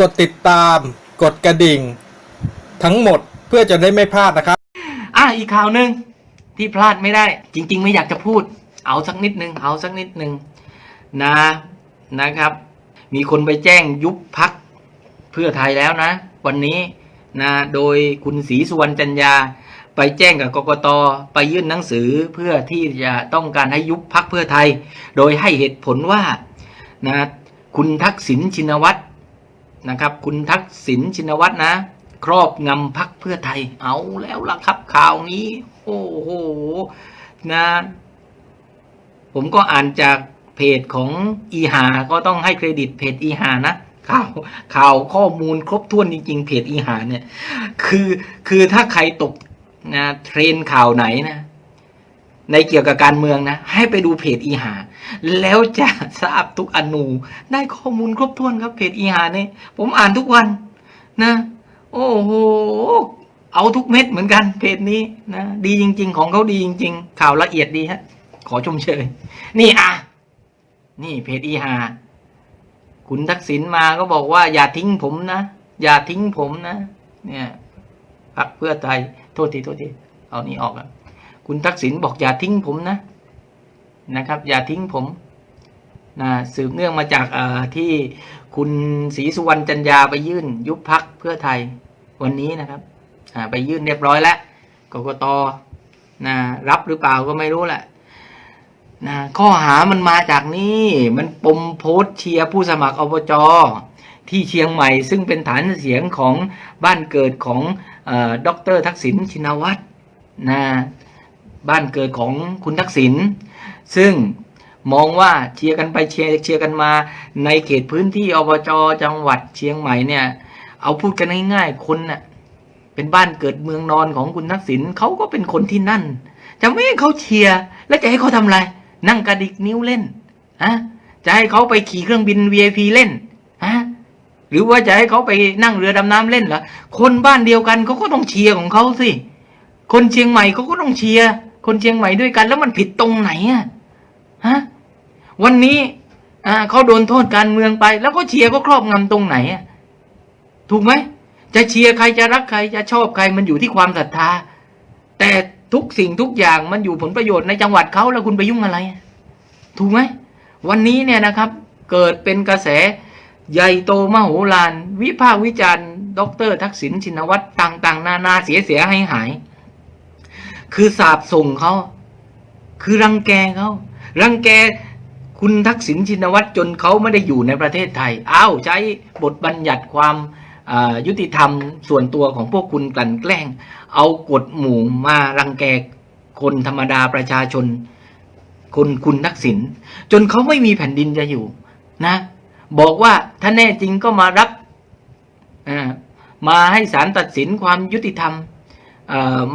กดติดตาม กดกระดิ่ง ทั้งหมดเพื่อจะได้ไม่พลาดนะครับ อะอีกข่าวหนึ่งที่พลาดไม่ได้ จริง ๆ ไม่อยากจะพูด เอาสักนิดหนึ่งเอาสักนิดหนึ่งนะนะครับ มีคนไปแจ้งยุบพักเพื่อไทยแล้วนะ วันนี้นะโดยคุณศรีสุวรรณจันยา ไปแจ้งกับกกตไปยื่นหนังสือเพื่อที่จะต้องการให้ยุบพักเพื่อไทย โดยให้เหตุผลว่านะคุณทักษิณชินวัตร นะครับ คุณทักษิณชินวัตรนะ ครอบงำพักเพื่อไทย เอาแล้วล่ะครับข่าวนี้ โอ้โหนะ ผมก็อ่านจากเพจของอีหาก็ต้องให้เครดิตเพจอีหานะข่าวข่าวข้อมูลครบถ้วนจริง ๆ เพจอีหาเนี่ย คือคือถ้าใครตกนะเทรนข่าวไหนนะ ในเกี่ยวกับการเมืองนะ ให้ไปดูเพจอีหา แล้วจะทราบทุกอนู ได้ข้อมูลครบถ้วนครับเพจอีหาเนี่ยผมอ่านทุกวันนะ โอ้โหเอาทุกเม็ดเหมือนกันเพจนี้นะดีจริง ๆ ของเขาดีจริง ๆ ข่าวละเอียดดีฮะ ขอชมเชย นี่อะ นี่เพจอีหาคุณทักษิณมาก็บอกว่า อย่าทิ้งผมนะ อย่าทิ้งผมนะ เนี่ยพักเพื่อไทยโทษทีโทษทีเอานี่ออกอะ คุณทักษิณบอกอย่าทิ้งผมนะนะครับ อย่าทิ้งผมนะสืบเนื่องมาจากที่คุณศรีสุวรรณจันยาไปยื่น ยุบพักเพื่อไทยวันนี้นะครับไปยื่นเรียบร้อยแล้วกกตนะรับหรือเปล่าก็ไม่รู้แหละนะข้อหามันมาจากนี่มันปมโพสเชียร์ผู้สมัครอบจที่เชียงใหม่ ซึ่งเป็นฐานเสียงของบ้านเกิดของด็อกเออดรทักษิณชินวัตรนะ บ้านเกิดของคุณทักษิณซึ่งมองว่าเชียร์กันไปเชียร์เชียร์กันมา ในเขตพื้นที่อบจจังหวัดเชียงใหม่เนี่ย เอาพูดกันง่ายๆคนน่ะเป็นบ้านเกิดเมืองนอนของคุณทักษิณเขาก็เป็นคนที่นั่น จะไม่ให้เขาเชียร์แล้วจะให้เขาทำอะไร นั่งกระดิกนิ้วเล่นฮะจะให้เขาไปขี่เครื่องบิน VIP เล่นฮะหรือว่าจะให้เขาไปนั่งเรือดำน้ำเล่นเหรอคนบ้านเดียวกันเขาก็ต้องเชียร์ของเขาสิคนเชียงใหม่เขาก็ต้องเชียร์ คนเชียงใหม่ด้วยกัน แล้วมันผิดตรงไหนอะฮะวันนี้อ่าเขาโดนโทษการเมืองไป แล้วก็เชียร์ก็ครอบงำตรงไหนอะถูกไหมจะเชียร์ใครจะรักใครจะชอบใครมันอยู่ที่ความศรัทธา แต่ทุกสิ่งทุกอย่างมันอยู่ผลประโยชน์ในจังหวัดเขาแล้วคุณไปยุ่งอะไร ถูกไหมวันนี้เนี่ยนะครับ เกิดเป็นกระแสใหญ่โตมโหฬารวิพากษ์วิจารณ์ ดร ทักษิณชินวัตรต่าง ๆ นานาเสียเสียหายหาย คือสาบส่งเขา คือรังแกเขารังแกคุณทักษิณชินวัตรจนเขาไม่ได้อยู่ในประเทศไทย อ้าวใช้บทบัญญัติความยุติธรรมส่วนตัวของพวกคุณกลั่นแกล้ง เอากฎหมู่มารังแกคนธรรมดาประชาชน คนคุณทักษิณจนเขาไม่มีแผ่นดินจะอยู่นะ บอกว่าถ้าแน่จริงก็มารับมาให้ศาลตัดสินความยุติธรรม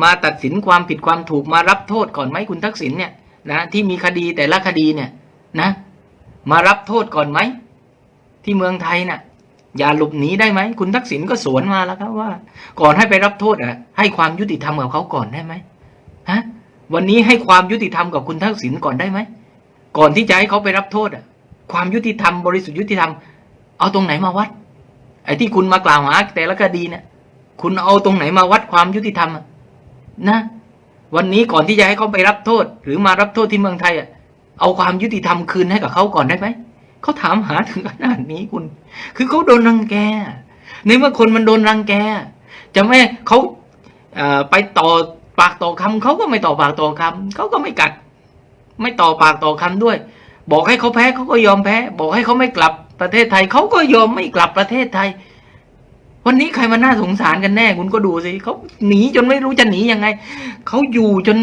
มาตัดสินความผิดความถูกมารับโทษก่อนไหมคุณทักษิณเนี่ยนะที่มีคดีแต่ละคดีเนี่ยนะ มารับโทษก่อนไหมที่เมืองไทยน่ะ อย่าหลบหนีได้ไหมคุณทักษิณก็สวนมาแล้วครับว่า ก่อนให้ไปรับโทษอะ ให้ความยุติธรรมกับเขาก่อนได้ไหมฮะวันนี้ให้ความยุติธรรมกับคุณทักษิณก่อนได้ไหมก่อนที่จะให้เขาไปรับโทษอะ ความยุติธรรมบริสุทธิ์ยุติธรรม เอาตรงไหนมาวัด ไอ้ที่คุณมากล่าวหาแต่ละคดีเนี่ย คุณเอาตรงไหนมาวัดความยุติธรรมนะ วันนี้ก่อนที่จะให้เขาไปรับโทษ หรือมารับโทษที่เมืองไทยอะเอาความยุติธรรมคืนให้กับเขาก่อนได้ไหมเขาถามหาถึงขนาดนี้คุณ คือเขาโดนรังแกในเมื่อคนมันโดนรังแก จะไม่เขาเอ่อไปต่อปากต่อคำเขาก็ไม่ต่อปากต่อคำเขาก็ไม่กัด ไม่ต่อปากต่อคำด้วย บอกให้เขาแพ้เขาก็ยอมแพ้ บอกให้เขาไม่กลับประเทศไทยเขาก็ยอมไม่กลับประเทศไทย วันนี้ใครมาน่าสงสารกันแน่ คุณก็ดูสิเขาหนีจนไม่รู้จะหนียังไงเขาอยู่จน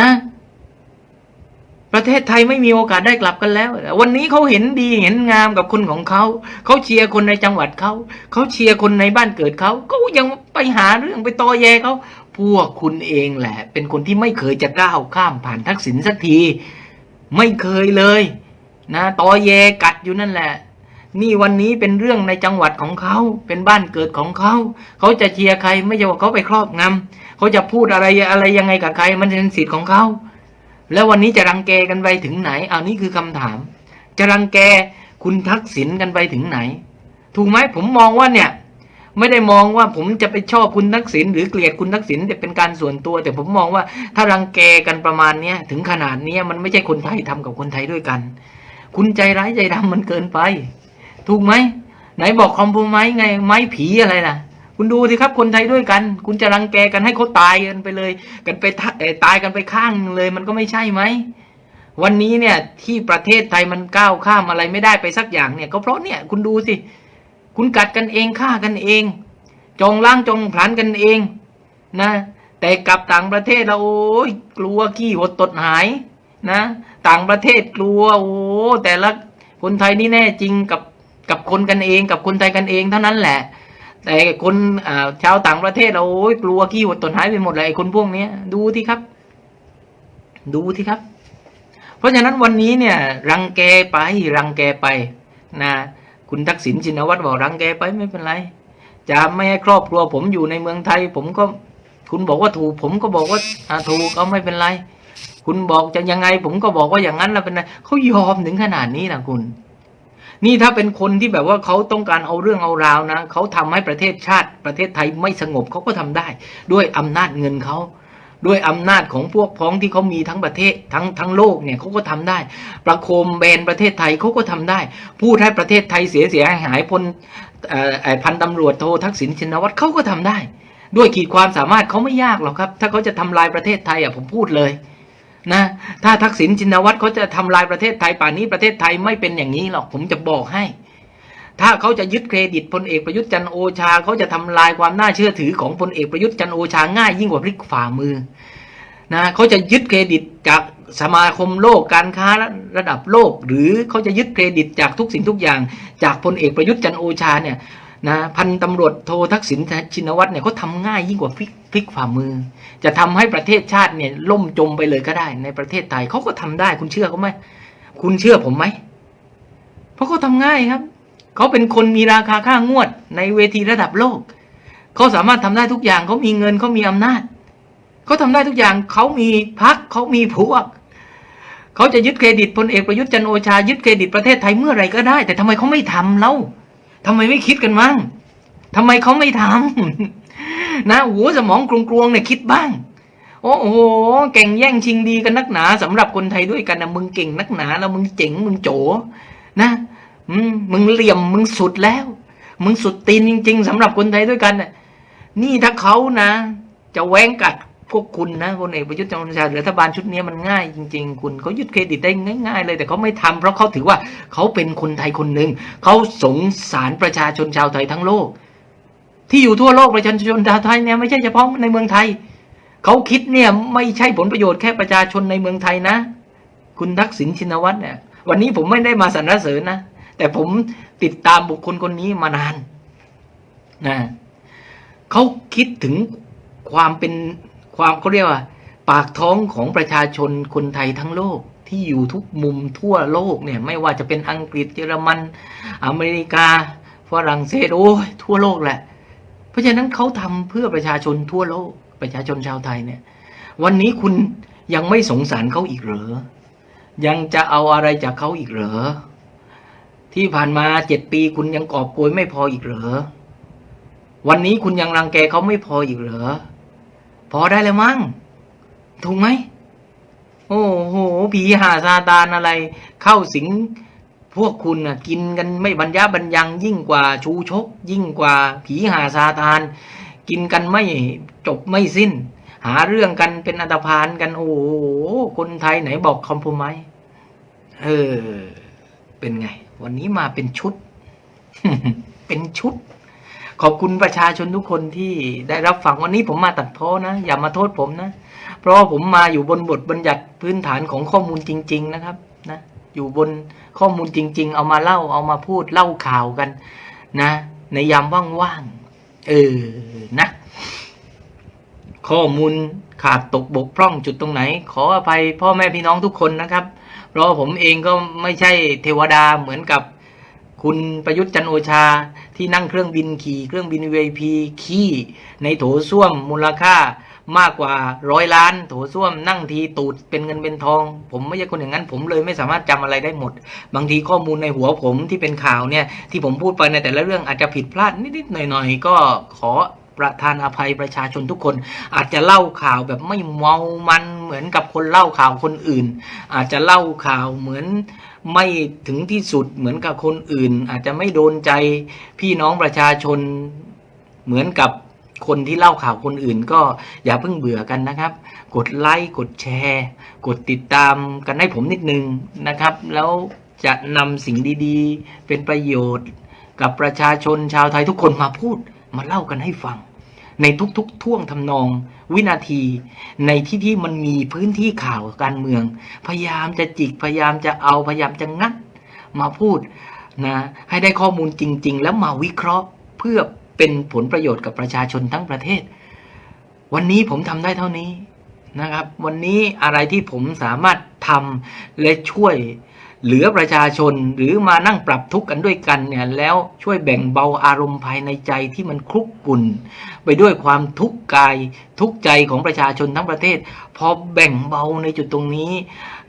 นะ ประเทศไทยไม่มีโอกาสได้กลับกันแล้ว วันนี้เขาเห็นดีเห็นงามกับคนของเขาเขาเชียร์คนในจังหวัดเขาเขาเชียร์คนในบ้านเกิดเขาก็ยังไปหาเรื่องไปตอแยเขาพวกคุณเองแหละ เป็นคนที่ไม่เคยจะก้าวข้ามผ่านทักษิณสักที ไม่เคยเลย นะตอแยกัดอยู่นั่นแหละ นี่วันนี้เป็นเรื่องในจังหวัดของเขาเป็นบ้านเกิดของเขาเขาจะเชียร์ใครไม่ใช่ว่าเขาไปครอบงำเขาจะพูดอะไรอะไรยังไงกับใครมันเป็นสิทธิ์ของเขาแล้ววันนี้จะรังแกกันไปถึงไหนเอานี่คือคำถาม จะรังแกคุณทักษิณกันไปถึงไหน ถูกไหมผมมองว่าเนี่ยไม่ได้มองว่าผมจะไปชอบคุณทักษิณหรือเกลียดคุณทักษิณแต่เป็นการส่วนตัว แต่ผมมองว่าถ้ารังแกกันประมาณเนี้ยถึงขนาดเนี้ยมันไม่ใช่คนไทยทำกับคนไทยด้วยกัน คุณใจร้ายใจดำมันเกินไป ถูกไหมไหนบอกคอมโพไม้ไงไม้ผีอะไรล่ะ คุณดูสิครับคนไทยด้วยกัน คุณจะรังแกกันให้เขาตายกันไปเลย กันไปตายกันไปข้างเลยมันก็ไม่ใช่ไหมวันนี้เนี่ยที่ประเทศไทยมันก้าวข้ามอะไรไม่ได้ไปสักอย่างเนี่ยก็เพราะเนี่ยคุณดูสิ คุณกัดกันเองฆ่ากันเอง จองล้างจองผลานกันเองนะ แต่กลับต่างประเทศเราโอ้ยกลัวขี้หดตดหายนะ ต่างประเทศกลัวโอ้แต่ละคนไทยนี่แน่จริงกับ กับคนกันเอง กับคนไทยกันเองเท่านั้นแหละ แต่คนชาวต่างประเทศเราโอ้ยกลัวขี้หดตดหายไปหมดเลยไอ้คนพวกนี้ดูที่ครับ ดูที่ครับ เพราะฉะนั้นวันนี้เนี่ย รังแกไปรังแกไปนะคุณทักษิณชินวัตรบอกรังแกไปไม่เป็นไร จะไม่ให้ครอบครัวผมอยู่ในเมืองไทย ผมก็คุณบอกว่าถูก ผมก็บอกว่าอ่าถูกก็ไม่เป็นไร คุณบอกจะยังไง ผมก็บอกว่าอย่างนั้นแล้วเป็นไรเขายอมถึงขนาดนี้นะคุณ นี่ถ้าเป็นคนที่แบบว่าเขาต้องการเอาเรื่องเอาราวนะเขาทำให้ประเทศชาติประเทศไทยไม่สงบเขาก็ทำได้ ด้วยอำนาจเงินเขาด้วยอำนาจของพวกพ้องที่เขามีทั้งประเทศทั้งทั้งโลกเนี่ยเขาก็ทำได้ ประโคมแบนประเทศไทยเขาก็ทำได้ พูดให้ประเทศไทยเสียเสียหายหายพลพันตำรวจโททักษิณชินวัตรเขาก็ทำได้ ด้วยขีดความสามารถเขาไม่ยากหรอกครับ ถ้าเขาจะทำลายประเทศไทยอะผมพูดเลย นะถ้าทักษิณชินวัตรเขาจะทำลายประเทศไทยป่านนี้ประเทศไทยไม่เป็นอย่างนี้หรอกผมจะบอกให้ ถ้าเขาจะยึดเครดิตพลเอกประยุทธ์จันโอชาเขาจะทำลายความน่าเชื่อถือของพลเอกประยุทธ์จันโอชาง่ายยิ่งกว่าพลิกฝ่ามือนะเขาจะยึดเครดิตจากสมาคมโลกการค้าระดับโลก หรือเขาจะยึดเครดิตจากทุกสิ่งทุกอย่าง จากพลเอกประยุทธ์จันโอชาเนี่ย นะพันตำรวจโททักษิณชินวัตรเนี่ยเขาทำง่ายยิ่งกว่าพลิกพลิกฝ่ามือ จะทำให้ประเทศชาติเนี่ยล่มจมไปเลยก็ได้ ในประเทศไทยเขาก็ทำได้คุณเชื่อเขาไหมคุณเชื่อผมไหมเพราะเขาทำง่ายครับเขาเป็นคนมีราคาค่างวด ในเวทีระดับโลกเขาสามารถทำได้ทุกอย่างเขามีเงินเขามีอำนาจเขาทำได้ทุกอย่างเขามีพักเขามีพวกเขาจะยึดเครดิตพลเอกประยุทธ์จันโอชายึดเครดิตประเทศไทยเมื่อไรก็ได้ แต่ทำไมเขาไม่ทำเล่า ทำไมไม่คิดกันมั่งทำไมเขาไม่ทำนะหัวสมองกลวงๆเนี่ยคิดบ้าง โอ้โหเก่งแย่งชิงดีกันนักหนาสำหรับคนไทยด้วยกันนะมึงเก่งนักหนาแล้วมึงเจ๋งมึงโจนะอืมึงเหลี่ยมมึงสุดแล้ว มึงสุดตีนจริง ๆสำหรับคนไทยด้วยกันน่ะนี่ถ้าเขานะ จะแหว้งกัด พวกคุณนะพลเอกประยุทธ์จันทร์โอชาหรือรัฐบาลชุดนี้มันง่ายจริง ๆ คุณเขายึดเครดิตได้ง่าย ๆ เลยแต่เขาไม่ทำเพราะเขาถือว่าเขาเป็นคนไทยคนหนึ่งเขาสงสารประชาชนชาวไทยทั้งโลก ที่อยู่ทั่วโลกประชาชนชาวไทยเนี่ยไม่ใช่เฉพาะในเมืองไทยเขาคิดเนี่ยไม่ใช่ผลประโยชน์แค่ประชาชนในเมืองไทยนะ คุณทักษิณชินวัตรเนี่ยวันนี้ผมไม่ได้มาสรรเสริญนะ แต่ผมติดตามบุคคลคนนี้มานานนะเขาคิดถึงความเป็น ความเขาเรียกว่า ปากท้องของประชาชนคนไทยทั้งโลกที่อยู่ทุกมุมทั่วโลกเนี่ยไม่ว่าจะเป็นอังกฤษเยอรมันอเมริกาฝรั่งเศสโอ้ยทั่วโลกแหละ เพราะฉะนั้นเขาทำเพื่อประชาชนทั่วโลก ประชาชนชาวไทยเนี่ย วันนี้คุณยังไม่สงสารเขาอีกเหรอ ยังจะเอาอะไรจากเขาอีกเหรอ ที่ผ่านมาเจ็ดปีคุณยังกอบโกยไม่พออีกเหรอ วันนี้คุณยังรังแกเขาไม่พออีกเหรอ พอได้แล้วมั้งถูกไหมโอ้โหผีหาซาตานอะไร เข้าสิงพวกคุณน่ะกินกันไม่บรรยะบรรยังยิ่งกว่าชูชก ยิ่งกว่าผีหาซาตาน กินกันไม่จบไม่สิ้น หาเรื่องกันเป็นอันตพานกัน โอ้โหคนไทยไหนบอกคอมโพไมเออ เป็นไง วันนี้มาเป็นชุด เป็นชุด ขอบคุณประชาชนทุกคนที่ได้รับฟังวันนี้ผมมาตัดพ้อนะ อย่ามาโทษผมนะ เพราะว่าผมมาอยู่บนบทบัญญัติพื้นฐานของข้อมูลจริง ๆ นะครับนะอยู่บนข้อมูลจริง ๆ เอามาเล่าเอามาพูดเล่าข่าวกันนะ ในยามว่างๆเออนะข้อมูลขาดตกบกพร่องจุดตรงไหน ขออภัยพ่อแม่พี่น้องทุกคนนะครับ เพราะผมเองก็ไม่ใช่เทวดาเหมือนกับคุณประยุทธ์จันโอชา ที่นั่งเครื่องบินขี่เครื่องบิน VIP ขี้ในโถส้วมมูลค่ามากกว่าร้อยล้าน โถส้วมนั่งทีตูดเป็นเงินเป็นทอง ผมไม่ใช่คนอย่างนั้น ผมเลยไม่สามารถจำอะไรได้หมด บางทีข้อมูลในหัวผมที่เป็นข่าวเนี่ยที่ผมพูดไปในแต่ละเรื่องอาจจะผิดพลาดนิดๆหน่อยๆ ก็ขอประทานอภัยประชาชนทุกคน อาจจะเล่าข่าวแบบไม่เมามันเหมือนกับคนเล่าข่าวคนอื่น อาจจะเล่าข่าวเหมือน ไม่ถึงที่สุดเหมือนกับคนอื่น อาจจะไม่โดนใจพี่น้องประชาชนเหมือนกับคนที่เล่าข่าวคนอื่นก็อย่าเพิ่งเบื่อกันนะครับ กดไลค์กดแชร์ กดติดตามกันให้ผมนิดนึงนะครับ แล้วจะนำสิ่งดีๆ เป็นประโยชน์กับประชาชนชาวไทยทุกคนมาพูดมาเล่ากันให้ฟัง ในทุกๆท่วงทำนองวินาที ในที่ที่มันมีพื้นที่ข่าวการเมือง พยายามจะจิกพยายามจะเอาพยายามจะงัดมาพูดนะให้ได้ข้อมูลจริง ๆ แล้วมาวิเคราะห์เพื่อเป็นผลประโยชน์กับประชาชนทั้งประเทศ วันนี้ผมทำได้เท่านี้นะครับ วันนี้อะไรที่ผมสามารถทำและช่วย เหลือประชาชนหรือมานั่งปรับทุกข์กันด้วยกันเนี่ยแล้วช่วยแบ่งเบาอารมณ์ภายในใจที่มันคลุกกุ่นไปด้วยความทุกข์กายทุกข์ใจของประชาชนทั้งประเทศ พอแบ่งเบาในจุดตรงนี้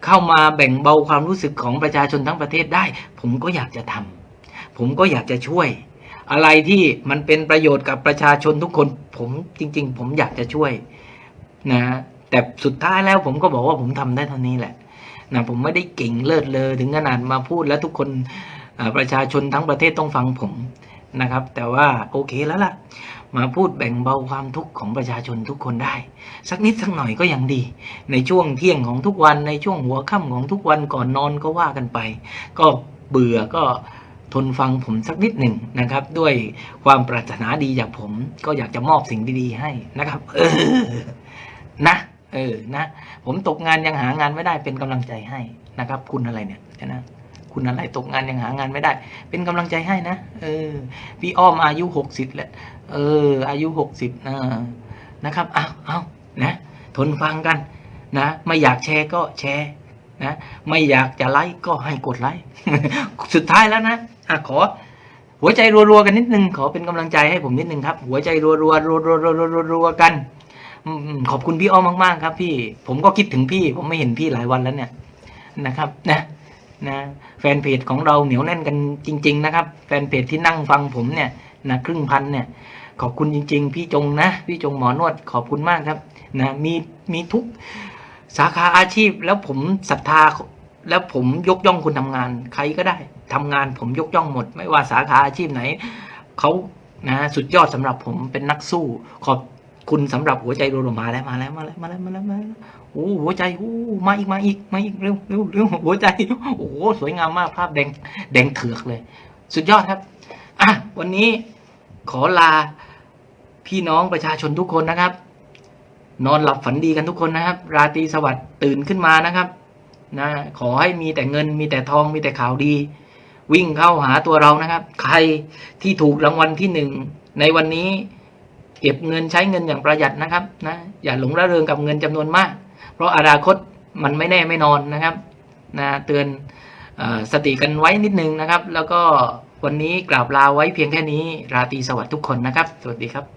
เข้ามาแบ่งเบาความรู้สึกของประชาชนทั้งประเทศได้ ผมก็อยากจะทำผมก็อยากจะช่วย อะไรที่มันเป็นประโยชน์กับประชาชนทุกคนผมจริง ๆ ผมอยากจะช่วยนะแต่สุดท้ายแล้วผมก็บอกว่าผมทำได้เท่านี้แหละ นะผมไม่ได้เก่งเลิศเลอถึงขนาดมาพูดแล้วทุกคนประชาชนทั้งประเทศต้องฟังผมนะครับ แต่ว่าโอเคแล้วล่ะ มาพูดแบ่งเบาความทุกข์ของประชาชนทุกคนได้ สักนิดสักหน่อยก็ยังดี ในช่วงเที่ยงของทุกวันในช่วงหัวค่ำของทุกวันก่อนนอนก็ว่ากันไป ก็เบื่อก็ทนฟังผมสักนิดหนึ่งนะครับ ด้วยความปรารถนาดีจากผม ก็อยากจะมอบสิ่งดีๆให้นะครับนะ เออนะ ผมตกงานยังหางานไม่ได้เป็นกำลังใจให้นะครับ คุณอะไรเนี่ยนะคุณอะไรตกงานยังหางานไม่ได้ เป็นกำลังใจให้นะเออพี่อ้อมอายุหกสิบแล้วเออ อายุหกสิบนะนะครับเอาเอานะ ทนฟังกันนะ ไม่อยากแชร์ก็แชร์นะไม่อยากจะไลค์ก็ให้กดไลค์สุดท้ายแล้วนะอะขอ หัวใจรัวๆกันนิดนึง ขอเป็นกำลังใจให้ผมนิดนึงครับ หัวใจรัวๆรัวๆรัวๆรัวๆกัน อืมขอบคุณพี่อ้อมมาก ๆ ครับ พี่ ผมก็คิดถึงพี่ ผมไม่เห็นพี่หลายวันแล้วเนี่ยนะครับ นะ นะ แฟนเพจของเราเหนียวแน่นกันจริง ๆ นะครับ แฟนเพจที่นั่งฟังผมเนี่ยนะครึ่งพันเนี่ย ขอบคุณจริง ๆ พี่จงนะพี่จงหมอนวดขอบคุณมากครับ นะมีมีทุกสาขาอาชีพแล้วผมศรัทธาแล้วผมยกย่องคนทำงาน ใครก็ได้ทำงานผมยกย่องหมด ไม่ว่าสาขาอาชีพไหนเขานะ สุดยอดสำหรับผมเป็นนักสู้ขอบ คุณสำหรับหัวใจรัวๆมาแล้วมาแล้วมาแล้วมาแล้วมาแล้วมาแล้วโอ้หัวใจโอ้มาอีกมาอีกมาอีกเร็วเร็วเร็วหัวใจโอ้สวยงามมากภาพแดงแดงเถือกเลย สุดยอดครับอะวันนี้ขอลาพี่น้องประชาชนทุกคนนะครับ นอนหลับฝันดีกันทุกคนนะครับ ราตรีสวัสดิ์ตื่นขึ้นมานะครับนะขอให้มีแต่เงินมีแต่ทองมีแต่ข่าวดี วิ่งเข้าหาตัวเรานะครับ ใครที่ถูกรางวัลที่หนึ่งในวันนี้ เก็บเงินใช้เงินอย่างประหยัดนะครับนะอย่าหลงระเริงกับเงินจำนวนมาก เพราะอนาคตมันไม่แน่ไม่นอนนะครับนะเตือนอสติกันไว้นิดนึงนะครับ แล้วก็วันนี้กราบลาไว้เพียงแค่นี้ ราตรีสวัสดิ์ทุกคนนะครับ สวัสดีครับ